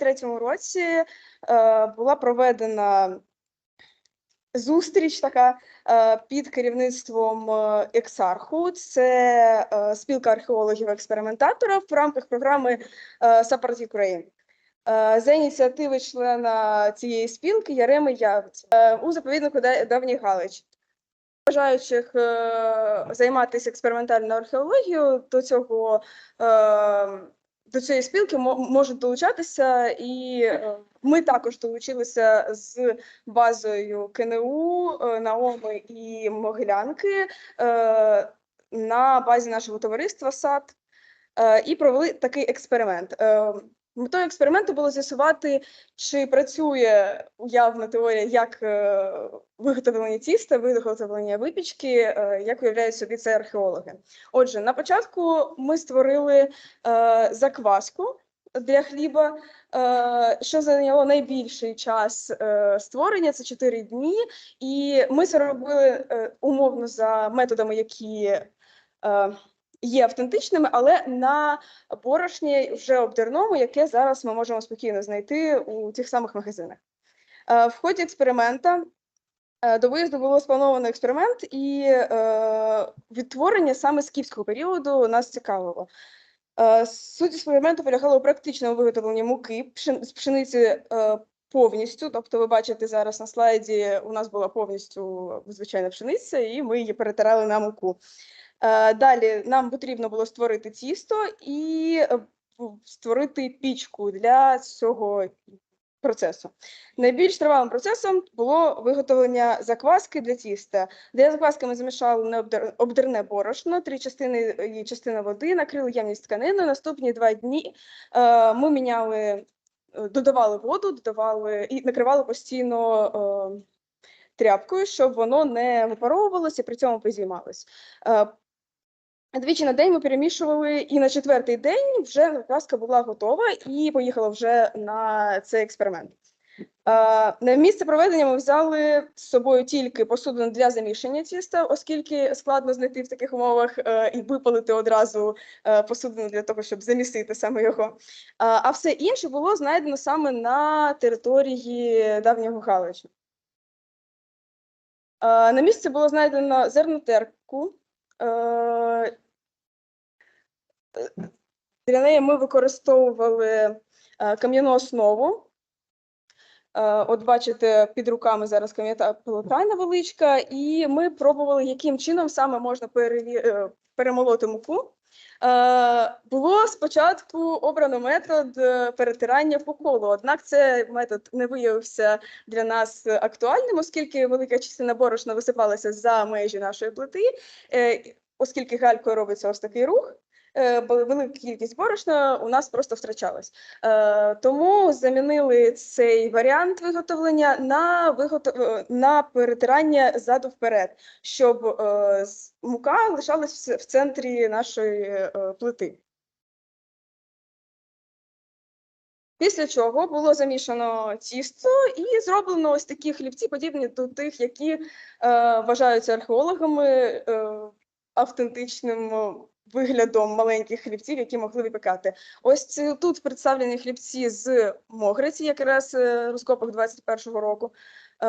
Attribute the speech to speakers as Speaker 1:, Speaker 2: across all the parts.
Speaker 1: 23-му році е, була проведена зустріч така е, під керівництвом е, Ексарху. Це спілка археологів-експериментаторів в рамках програми Support Ukraine. За ініціативи члена цієї спілки Яреми Явець е, у заповіднику Давній Галич. Бажаючих займатися експериментальною археологією до цього до цієї спілки мо- можуть долучатися, і е, ми також долучилися з базою КНУ, е, Наоми і Могилянки е, на базі нашого товариства САД і провели такий експеримент. Метою експерименту було з'ясувати, чи працює уявна теорія як е, виготовлення тіста, виготовлення випічки, е, як уявляють собі це археологи. Отже, на початку ми створили е, закваску для хліба, що зайняло найбільший час створення це 4 дні. І ми це робили умовно за методами, які є автентичними, але на борошні вже обдерному, яке зараз ми можемо спокійно знайти у тих самих магазинах. Е, В ході експеримента е, до виїзду було сплановано експеримент, і е, відтворення саме скіфського періоду нас цікавило. Суть експерименту полягала у практичному виготовленні муки з пшениці повністю. Тобто, ви бачите зараз на слайді, у нас була повністю звичайна пшениця, і ми її перетирали на муку. Е, Далі нам потрібно було створити тісто і е, створити пічку для цього процесу. Найбільш тривалим процесом було виготовлення закваски для тіста. Для закваски ми необдер- обдерне борошно, три частини і частина води, накрили ємність тканиною. Наступні два дні е, ми міняли, е, додавали воду, додавали і накривали постійно е, тряпкою, щоб воно не випаровувалося при цьому позіймалось. Двічі на день ми перемішували, і на четвертий день вже закваска була готова і поїхала вже на цей експеримент. Е, На місце проведення ми взяли з собою тільки посудину для замішання тіста, оскільки складно знайти в таких умовах е, і випалити одразу е, посудину для того, щоб замісити саме його. А все інше було знайдено саме на території давнього Галича. На місці було знайдено зернотерку. Для неї ми використовували е, кам'яну основу. Е, От бачите, під руками зараз кам'ята плотайна невеличка, і ми пробували, яким чином саме можна е, перемолоти муку. Е, Було спочатку обрано метод е, перетирання по колу, однак цей метод не виявився для нас актуальним, оскільки велика частина борошна висипалася за межі нашої плити, е, оскільки галькою робиться ось такий рух. Е, Велика кількість борошна у нас просто втрачалась. Е, Тому замінили цей варіант виготовлення на виготов... е, на перетирання ззаду вперед, щоб мука лишалась в центрі нашої плити. Після чого було замішано тісто і зроблено ось такі хлібці, подібні до тих, які е, вважаються археологами е, автентичним виглядом маленьких хлібців, які могли випікати. Ось тут представлені хлібці з Могриці, якраз е, розкопок 21-го року. Е,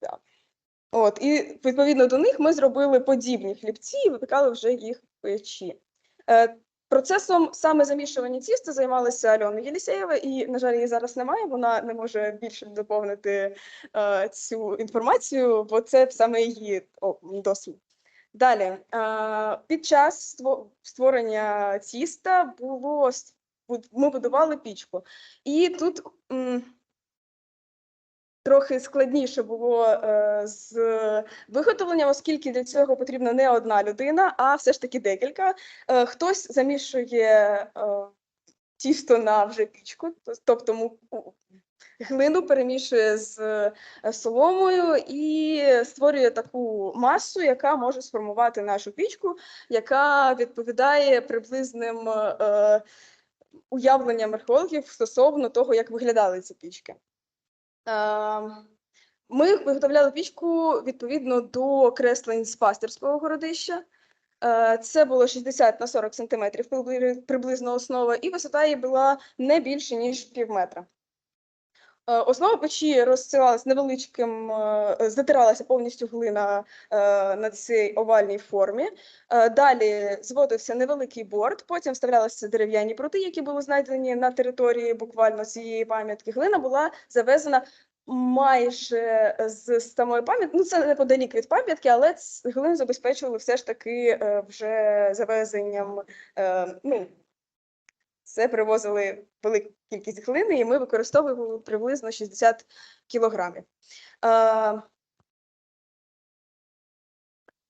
Speaker 1: да. От, і відповідно до них ми зробили подібні хлібці і випікали вже їх печі. Е, Процесом саме замішування тіста займалася Альона Єлісєєва, і, на жаль, її зараз немає. Вона не може більше доповнити е, цю інформацію, бо це саме її досвід. Далі, під час створення тіста було ми будували пічку, і тут трохи складніше було е, з виготовленням, оскільки для цього потрібна не одна людина, а все ж таки декілька. Е, Хтось замішує е, тісто на вже пічку, тобто глину перемішує з е, соломою і створює таку масу, яка може сформувати нашу пічку, яка відповідає приблизним е, уявленням археологів стосовно того, як виглядали ці пічки. Е, Ми виготовляли пічку відповідно до креслень з пастирського городища. Е, Це було 60 на 40 сантиметрів приблизно основа, і висота її була не більше, ніж пів метра. Е, Основа печі розсилалась невеличким, е, затиралася повністю глина е, на цій овальній формі. Далі зводився невеликий борт, потім вставлялися дерев'яні прути, які були знайдені на території буквально цієї пам'ятки. Глина була завезена майже з самої пам'ятки. Ну, це неподалік від пам'ятки, але глину забезпечували все ж таки вже завезенням. Ну, це привозили велику кількість глини, і ми використовуємо приблизно 60 кілограмів. Е,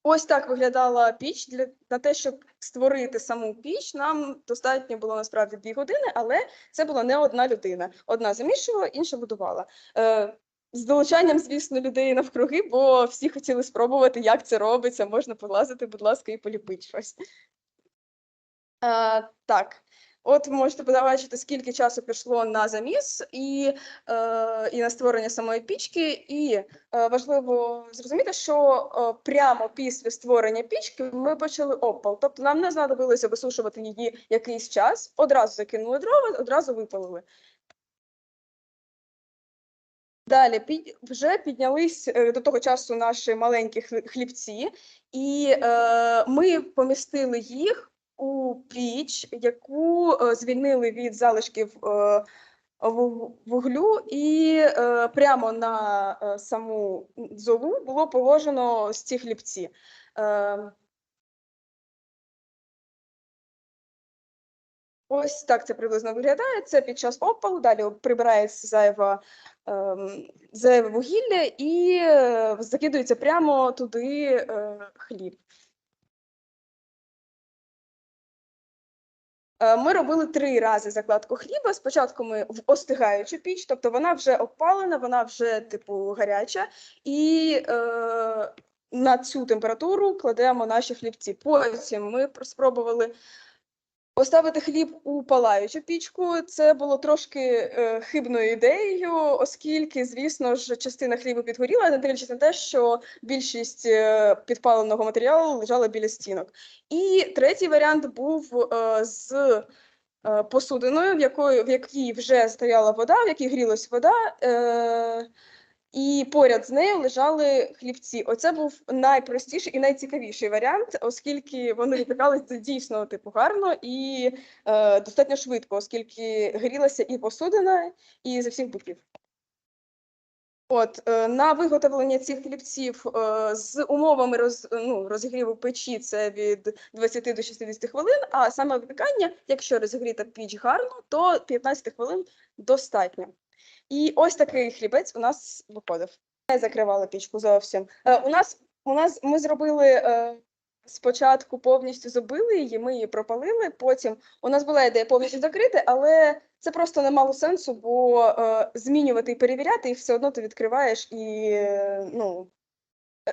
Speaker 1: Ось так виглядала піч. Для на те, щоб створити саму піч, нам достатньо було насправді дві години, але це була не одна людина. Одна замішувала, інша будувала. Е, з долучанням, звісно, людей навкруги, бо всі хотіли спробувати, як це робиться. Можна полазити, будь ласка, і поліпити щось. Е, так. От ви можете побачити, скільки часу пішло на заміс і, е, і на створення самої пічки. І е, важливо зрозуміти, що е, прямо після створення пічки ми почали опал. Тобто нам не знадобилося висушувати її якийсь час, одразу закинули дрова, одразу випалили. Далі під, вже піднялись е, до того часу наші маленькі хлібці, і е, ми помістили їх у піч, яку е, звільнили від залишків е, вуглю, і е, прямо на саму золу було положено ці хлібці. Ось так це приблизно виглядає. Це під час опалу, далі прибирається зайва, ем, зайве вугілля і закидується прямо туди хліб. Ми робили три рази закладку хліба. Спочатку ми в остигаючу піч, тобто вона вже опалена, вона вже типу гаряча, і е, на цю температуру кладемо наші хлібці. Потім ми про- спробували Поставити хліб у палаючу пічку це було трошки е, хибною ідеєю, оскільки, звісно ж, частина хлібу підгоріла, не дивлячись на те, що більшість е, підпаленого матеріалу лежала біля стінок. І третій варіант був е, з е, посудиною, в якої в якій вже стояла вода, в якій грілась вода. Е, і поряд з нею лежали хлібці. Оце був найпростіший і найцікавіший варіант, оскільки вони випікалися дійсно типу гарно і е, достатньо швидко, оскільки грілася і посудина, і з всіх боків. От е, на виготовлення цих хлібців е, з умовами роз, ну, розігріву печі це від 20 до 60 хвилин, а саме випікання, якщо розігріта піч гарно, то 15 хвилин достатньо. І ось такий хлібець у нас виходив. Не закривали пічку зовсім. Е, у нас у нас ми зробили е, спочатку повністю забили її, ми її пропалили. Потім у нас була ідея повністю закрити, але це просто не мало сенсу, бо е, змінювати і перевіряти їх все одно ти відкриваєш і ну.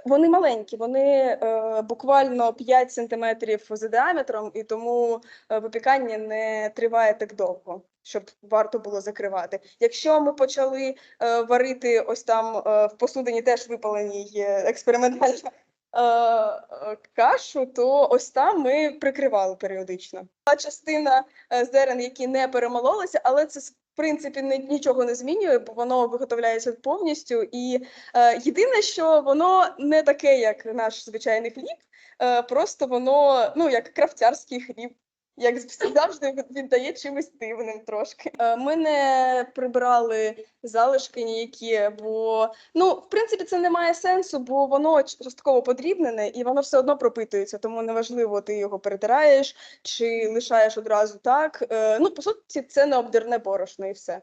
Speaker 1: Вони маленькі, вони е, буквально 5 сантиметрів за діаметром, і тому випікання не триває так довго, щоб варто було закривати. Якщо ми почали е, варити ось там е, в посудині теж випаленій е, експериментально е, е, кашу, то ось там ми прикривали періодично. Та частина е, зерен, які не перемололися, але це в принципі нічого не змінює, бо воно виготовляється повністю. І е, єдине, що воно не таке, як наш звичайний хліб, е, просто воно ну як крафтярський хліб. Як завжди віддає чимось дивним трошки. Е, Ми не прибирали залишки ніякі, бо ну, в принципі, це не має сенсу, бо воно частково подрібнене і воно все одно пропитується, тому неважливо, ти його перетираєш чи лишаєш одразу так. Е, Ну, по суті, це не обдирне борошно і все.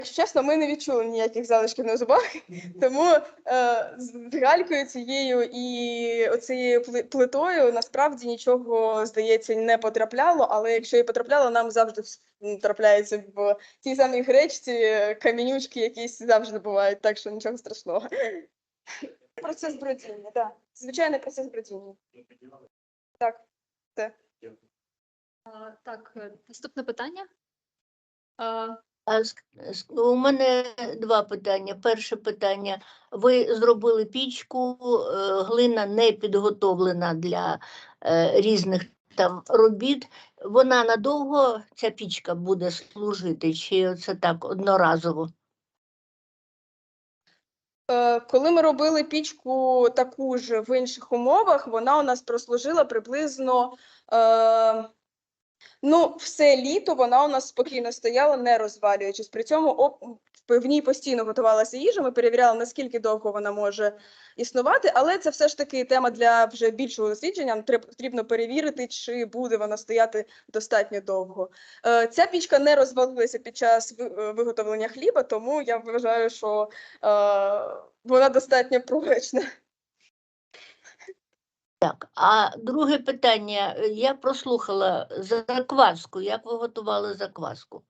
Speaker 1: Якщо чесно, ми не відчули ніяких залишків на зубах, тому е, з галькою цією і оцією плитою насправді нічого, здається, не потрапляло, але якщо і потрапляло, нам завжди трапляється в тій самій гречці е, камінючки якісь завжди бувають, так що нічого страшного. Процес бродіння, так. Звичайний процес бродіння. Так, це.
Speaker 2: Так, е, наступне питання. У мене два питання. Перше питання. Ви зробили пічку, е, глина не підготовлена для е, різних там робіт. Вона надовго ця пічка буде служити, чи це так одноразово?
Speaker 1: Е, Коли ми робили пічку таку ж в інших умовах, вона у нас прослужила приблизно ну, все літо вона у нас спокійно стояла, не розвалюючись. При цьому об- в ній постійно готувалася їжа. Ми перевіряли, наскільки довго вона може існувати, але це все ж таки тема для вже більшого дослідження. Нам потрібно перевірити, чи буде вона стояти достатньо довго. Е, Ця пічка не розвалилася під час е, виготовлення хліба, тому я вважаю, що е, вона достатньо прочна.
Speaker 2: Так, а друге питання. Я прослухала закваску. Як ви готували закваску?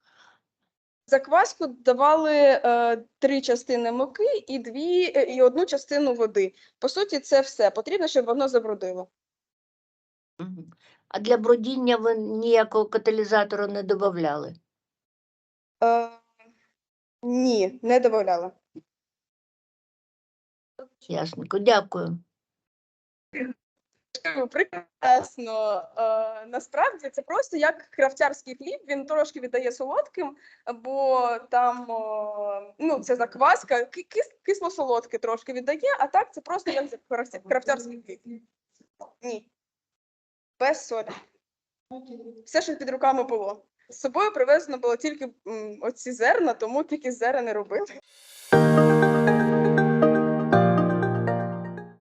Speaker 1: Закваску давали е, три частини муки і дві е, і одну частину води. По суті, це все. Потрібно, щоб воно забрудило.
Speaker 2: Мгм. А для бродіння ви ніякого каталізатора не додавали?
Speaker 1: Е, ні, не додавала.
Speaker 2: Ясненько, дякую.
Speaker 1: Прекрасно. Е, насправді це просто як крафтярський хліб. Він трошки віддає солодким, бо там о, ну, це закваска, кис, кисло-солодке трошки віддає, а так це просто як крафтярський хліб. Ні. Без солі. Все, що під руками було. З собою привезено було тільки м, оці зерна, тому тільки зерна не робили.